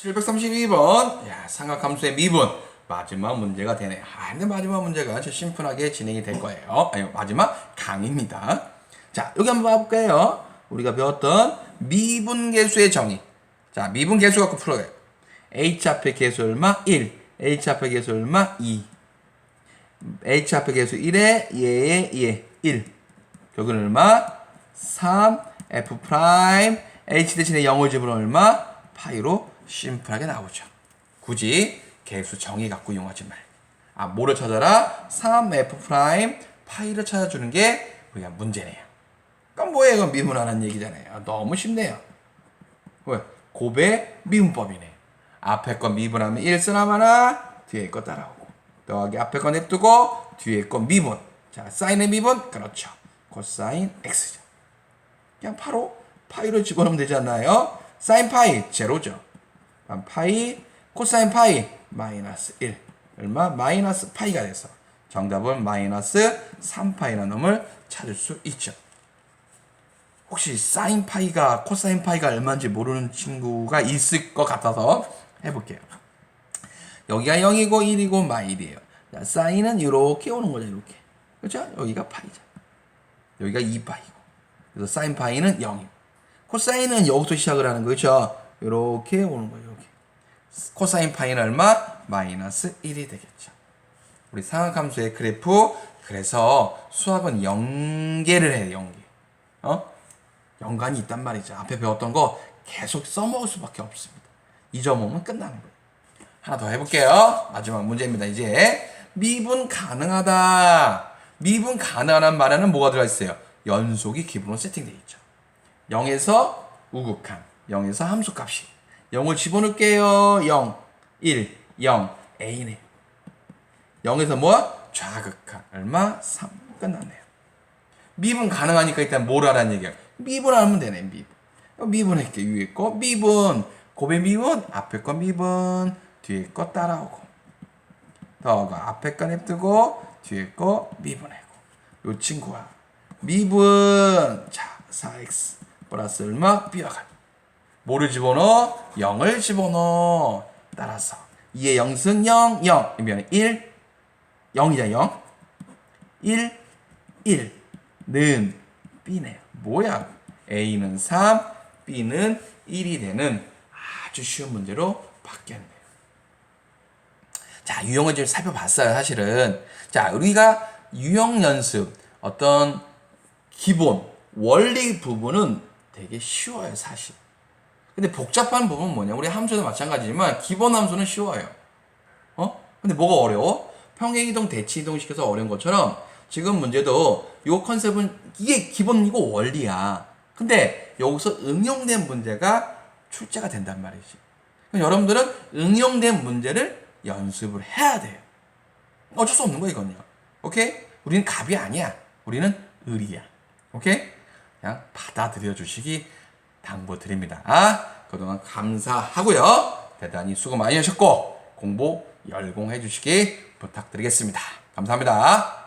732번. 야, 삼각함수의 미분. 마지막 문제가 되네요. 아, 근데 마지막 문제가 아주 심플하게 진행이 될 거예요. 아니, 마지막 강입니다. 자, 여기 한번 봐볼까요? 우리가 배웠던 미분계수의 정의. 자, 미분계수 갖고 풀어요. h 앞에 계수 얼마? 1. h 앞에 계수 얼마? 2. h 앞에 계수 1에 얘에 얘 1. 결국은 얼마? 3 f 프라임 h 대신에 0을 집으면 얼마? 파이로 심플하게 나오죠. 굳이 계수 정의 갖고 이용하지 말고. 아, 뭐를 찾아라? 3 f 프라임 파이를 찾아주는 게 우리가 문제네요. 그럼 뭐예요? 이건 미분하는 얘기잖아요. 너무 쉽네요. 왜? 고배 미분법이네. 앞에 거 미분하면 1 쓰나마나 뒤에 거 따라오고 더하기 앞에 거 냅두고 뒤에 거 미분. 자, 사인의 미분 그렇죠. 코사인 x죠. 그냥 바로 파이로 집어넣으면 않나요? 사인 파이 제로죠. 파이 코사인 파이 마이너스 1 얼마? 마이너스 파이가 돼서 정답은 마이너스 3파이라는 놈을 찾을 수 있죠. 혹시 사인 파이가 코사인 파이가 얼마인지 모르는 친구가 있을 것 같아서 해볼게요. 여기가 0이고 1이고 마일이에요. 자, 사인은 이렇게 오는 거죠, 이렇게. 그렇죠? 여기가 파이죠. 여기가 2파이고. 그래서 사인 파이는 0이고. 코사인은 여기서 시작을 하는 거죠. 이렇게 오는 거예요. 코사인 파이는 얼마? 마이너스 1이 되겠죠. 우리 상학함수의 그래프 그래서 수학은 연계를 해요, 연계. 어? 연관이 있단 말이죠. 앞에 배웠던 거 계속 써먹을 수밖에 없습니다. 오면 끝나는 거예요. 하나 더 해볼게요. 마지막 문제입니다. 이제 미분 가능하다. 미분 가능하다는 말에는 뭐가 들어가 있어요? 연속이 기본으로 세팅되어 있죠. 0에서 우극한 0에서 함수값이 0을 집어넣을게요. 0, 1, 0, A네. 0에서 뭐? 좌극한 얼마? 3 끝났네요. 미분 가능하니까 일단 뭘 하라는 얘기야. 미분하면 되네, 미분. 미분할게, 위에 거. 미분. 고배 미분, 앞에 거 미분, 뒤에 거 따라오고. 더가 앞에 거 냅두고, 뒤에 거 미분하고. 요 친구야. 미분. 자, 4x 플러스 얼마? B와 뭐를 집어넣어? 0을 집어넣어. 따라서 2의 0승 0, 0. 이면 1, 0이자 0. 1, 1. 는 B네요. 뭐야? A는 3, B는 1이 되는 아주 쉬운 문제로 바뀌었네요. 자, 유형을 좀 살펴봤어요, 사실은. 자, 우리가 유형 연습, 어떤 기본, 원리 부분은 되게 쉬워요, 사실. 근데 복잡한 부분은 뭐냐? 우리 함수도 마찬가지지만 기본 함수는 쉬워요. 어? 근데 뭐가 어려워? 평행이동, 대치이동 시켜서 어려운 것처럼 지금 문제도 요 컨셉은 이게 기본이고 원리야. 근데 여기서 응용된 문제가 출제가 된단 말이지. 여러분들은 응용된 문제를 연습을 해야 돼요. 어쩔 수 없는 거야, 이건요. 오케이? 우리는 갑이 아니야. 우리는 을이야. 오케이? 그냥 받아들여 주시기 당부드립니다. 아, 그동안 감사하고요. 대단히 수고 많이 하셨고 공부 열공해 주시기 부탁드리겠습니다. 감사합니다.